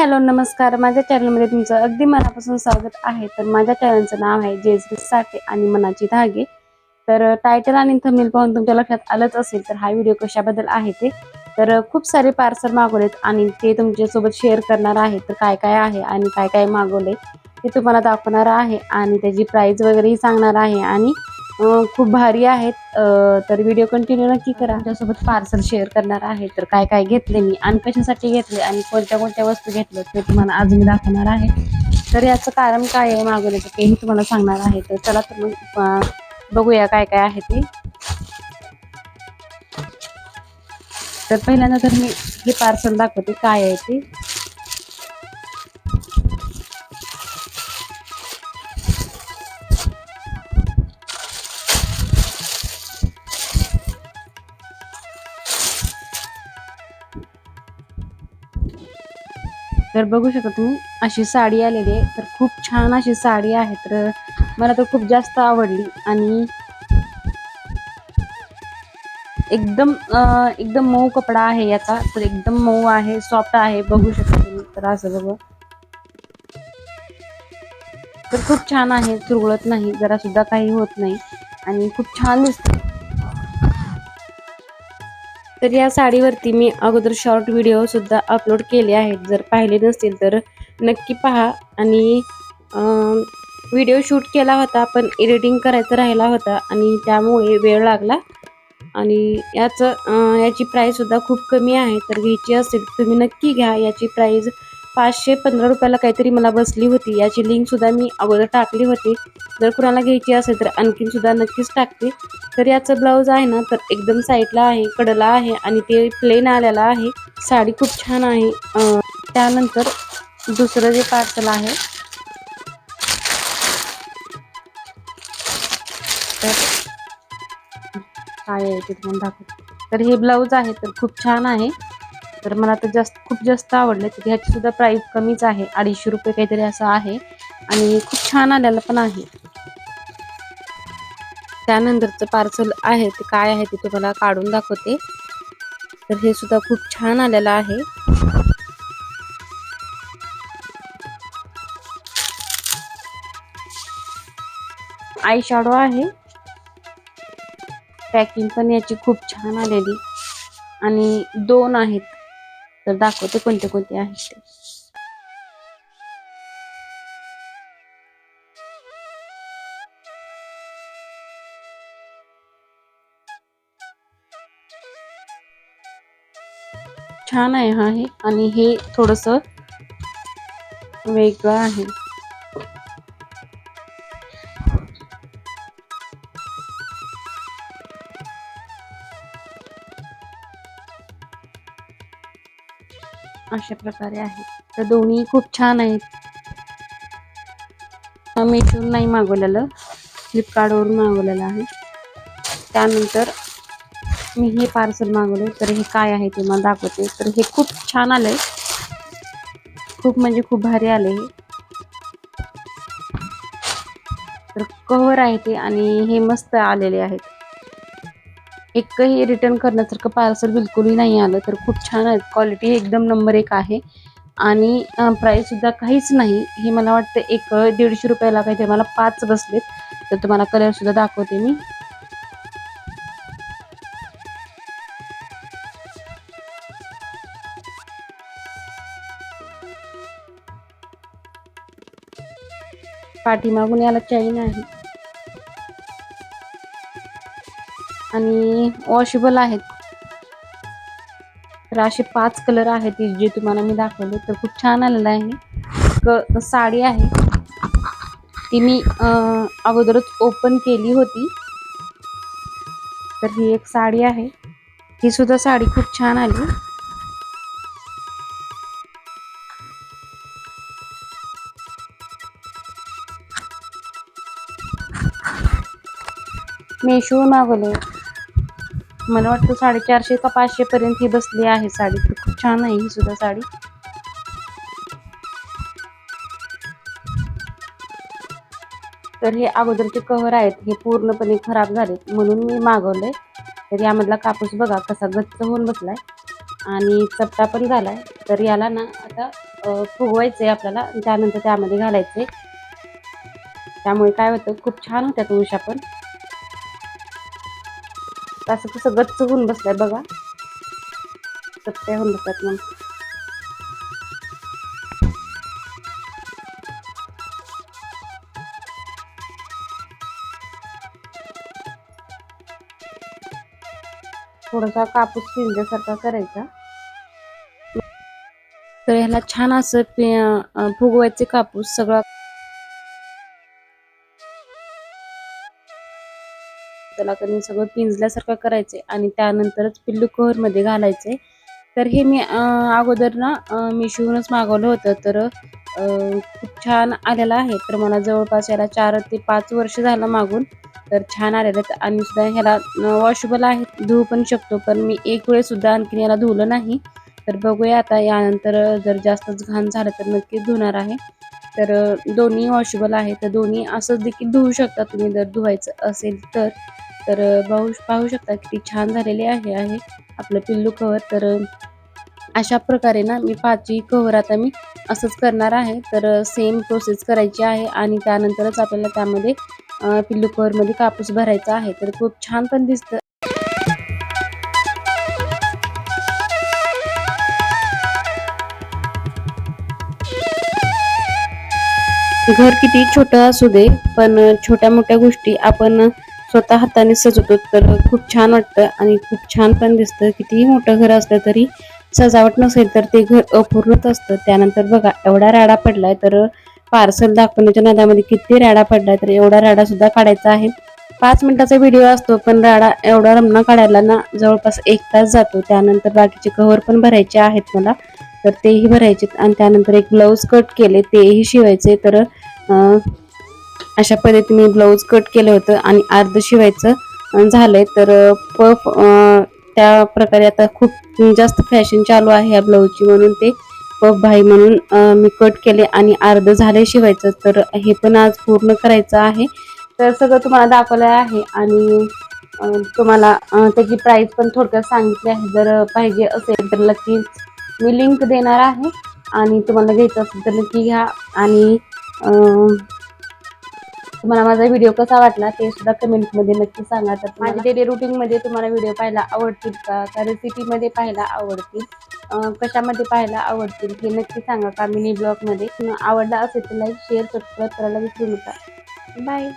Hello नमस्कार. माझ्या चॅनलमध्ये तुमचं अगदी मनापासून स्वागत आहे. तर माझ्या चॅनलचं नाव आहे जेजरी साठे आणि मनाची धागे. तर टायटल आणि थंबनेल पाहून तुमच्या लक्षात आलंच असेल तर हा व्हिडिओ कशाबद्दल आहे ते. तर खूप सारे पार्सल मागवलेत आणि ते तुमच्यासोबत शेअर करणार आहे. तर काय काय आहे आणि काय काय मागवले ते तुम्हाला दाखवणार आहे आणि त्याची प्राईज वगैरेही सांगणार आहे. आणि खूप भारी आहेत. तर व्हिडिओ कंटिन्यू नक्की करा. त्यासोबत पार्सल शेअर करणार आहे तर काय काय घेतले मी आणि कशासाठी घेतले आणि कोणत्या कोणत्या वस्तू घेतल्या ते तुम्हाला आज मी दाखवणार आहे. तर याचं कारण काय आहे मागवण्याचं तेही तुम्हाला सांगणार आहे. तर चला तर मग बघूया काय काय आहे ते. तर पहिल्यांदा तर मी हे पार्सल दाखवते काय आहे ते. तर बघू शकता तुम्ही अशी साडी आलेली आहे. तर खूप छान अशी साडी आहे. तर मला तर खूप जास्त आवडली आणि एकदम एकदम मऊ कपडा आहे याचा. तर एकदम मऊ आहे सॉफ्ट आहे बघू शकता तुम्ही. तर असं बघ. तर खूप छान आहे चुरगळत नाही जरा सुद्धा काही होत नाही. आणि खूप छान दिसते तर या साडीवरती मी अगोदर शॉर्ट व्हिडिओसुद्धा अपलोड केले आहेत. जर पाहिले नसतील तर नक्की पहा. आणि व्हिडिओ शूट केला होता पण एडिटिंग करायचा राहिला होता आणि त्यामुळे वेळ लागला. आणि याचं याची प्राईजसुद्धा खूप कमी आहे. तर घ्यायची असेल तुम्ही नक्की घ्या. याची प्राईज पाचशे पंधरा रुपयाला काहीतरी मला बसली होती. याची लिंक सुद्धा मी अगोदर टाकली होती. जर कुणाला घ्यायची असेल तर आणखीन सुद्धा नक्कीच टाकते. तर याचं ब्लाऊज आहे ना तर एकदम साईडला आहे कडला आहे आणि ते प्लेन आलेला आहे. साडी खूप छान आहे. त्यानंतर दुसरं जे पार्सल आहे तर काय आहे ते तुम्हाला दाखवते. तर हे ब्लाऊज आहे तर खूप छान आहे. तर मला तर जास्त खूप जास्त आवडलं. तर ह्याची सुद्धा प्राईस कमीच आहे. अडीचशे रुपये काहीतरी असं आहे. आणि खूप छान आलेलं पण आहे. त्यानंतरचं पार्सल आहे ते काय आहे ते तुम्हाला काढून दाखवते. तर हे सुद्धा खूप छान आलेलं आहे. आय शॅडो आहे. पॅकिंग पण याची खूप छान आलेली. आणि दोन आहेत. तर दाखवते कोणते कोणते आहेत ते. छान आहे हा हे. आणि हे थोडस वेगळं आहे. अशा प्रकारे आहेत तर दोन्ही खूप छान आहेत. मीशोन नाही मागवलेलं. फ्लिपकार्टवरून मागवलेलं आहे. त्यानंतर मी हे पार्सल मागवले तर हे काय आहे ते मला दाखवते. तर हे खूप छान आलंय. खूप म्हणजे खूप भारी आलंय हे. तर कव्हर आहे ते आणि हे मस्त आलेले आहेत. एकही रिटर्न करण्यासारखं पार्सल बिलकुलही नाही आलं. तर खूप छान आहे. क्वालिटी एकदम नंबर एक आहे. आणि प्राईससुद्धा काहीच नाही. हे मला वाटतं एक दीडशे रुपयाला काहीतरी मला पाच बसलेत. तर तुम्हाला कलरसुद्धा दाखवते मी. पाठीमागून याला चैन आहे. आणि वॉशेबल आहेत. तर असे पाच कलर आहेत जे तुम्हाला मी दाखवले. तर खूप छान आलेलं आहे क साडी आहे. ती मी अगोदरच ओपन केली होती. तर ही एक साडी आहे. ही सुद्धा साडी खूप छान आली. मेशो मागवले मला वाटतं साडेचारशे का पाचशे पर्यंत ही बसली आहे साडी. तर खूप छान आहे ही सुद्धा साडी. तर हे अगोदरचे कव्हर आहेत हे पूर्णपणे खराब झालेत म्हणून मी मागवले तर यामधला कापूस बघा कसा गच्च होऊन बसलाय आणि चपटा पण झालाय तर याला ना आता अं, आहे आपल्याला त्यानंतर त्यामध्ये घालायचे त्यामुळे काय होतं खूप छान होत्यात उशा पण. असं कसं गच्च होऊन बसलाय बघा. सत्या होऊन बसतात मग. थोडासा कापूस पिंजल्यासारखा करायचा. तर ह्याला छान असं पि- फुगवायचे कापूस सगळं त्याला कधी सगळं पिंजल्यासारखं करायचे आणि त्यानंतरच पिल्लू कव्हरमध्ये घालायचे. तर हे मी अगोदर ना मिशोहूनच मिशोवरूनच मागवलं होतं. तर खूप छान आलेलं आहे. तर मला जवळपास याला चार ते पाच वर्ष झालं मागून. तर छान आलेलं आहे. आणि सुद्धा ह्याला वॉशेबल आहे. धुवू पण शकतो पण मी एक वेळेस सुद्धा आणखीन याला धुवलं नाही. तर बघूया आता यानंतर जर जास्तच घाण झालं तर नक्कीच धुणार आहे. तर दोन्ही वॉशेबल आहे. तर दोन्ही असंच देखील धुवू शकता तुम्ही जर धुवायचं असेल तर. तर पाहू पाहू शकता किती छान झालेले आहे आहे आपलं पिल्लू कवर तर अशा प्रकारे ना मी पाचही कवर आता मी असंच करणार आहे. तर सेम प्रोसेस करायची आहे आणि त्यानंतरच आपल्याला त्यामध्ये पिल्लू कवरमध्ये कापूस भरायचा आहे. तर खूप छान पण दिसतं. घर किती छोटं असू दे पण छोट्या मोठ्या गोष्टी आपण स्वतः हाताने सजवतो तर खूप छान वाटतं आणि खूप छान पण दिसतं. कितीही मोठं घर असलं तरी सजावट नसेल तर ते घर अपूर्णच असतं. त्यानंतर बघा एवढा राडा पडलाय तर पार्सल दाखवण्याच्या नादामध्ये किती राडा पडलाय तर एवढा राडा सुद्धा काढायचा आहे. पाच मिनिटाचा व्हिडिओ असतो पण राडा एवढा रमणा काढायला ना जवळपास एक तास जातो. त्यानंतर बाकीचे कव्हर पण भरायचे आहेत मला. तर तेही भरायचे आणि त्यानंतर एक ब्लाऊज कट केले तेही शिवायचे. तर अशा पद्धतीने ब्लाऊज कट केलं होतं आणि अर्ध शिवायचं झालंय. तर पफ त्या प्रकारे आता खूप जास्त फॅशन चालू आहे या ब्लाऊजची म्हणून ते पफ भाई म्हणून मी कट केले आणि अर्ध झाले शिवायचं. तर हे पण आज पूर्ण करायचं आहे. तर सगळं तुम्हाला दाखवलं आहे आणि तुम्हाला त्याची प्राइस पण थोडक्यात सांगितली आहे. जर पाहिजे असेल तर नक्कीच मी लिंक देणार आहे. आणि तुम्हाला घ्यायचं असेल तर नक्की घ्या. आणि तुम्हाला माझा व्हिडिओ कसा वाटला ते सुद्धा कमेंटमध्ये नक्की सांगा. तर माझ्या डेली रुटीनमध्ये तुम्हाला व्हिडिओ पाहायला आवडतील का? त्या रेसिपीमध्ये पाहायला आवडतील. कशामध्ये पाहायला आवडतील हे नक्की सांगा. का मिनी ब्लॉगमध्ये आवडला असेल तर लाईक शेअर सबस्क्राईब करायला विसरू नका. बाय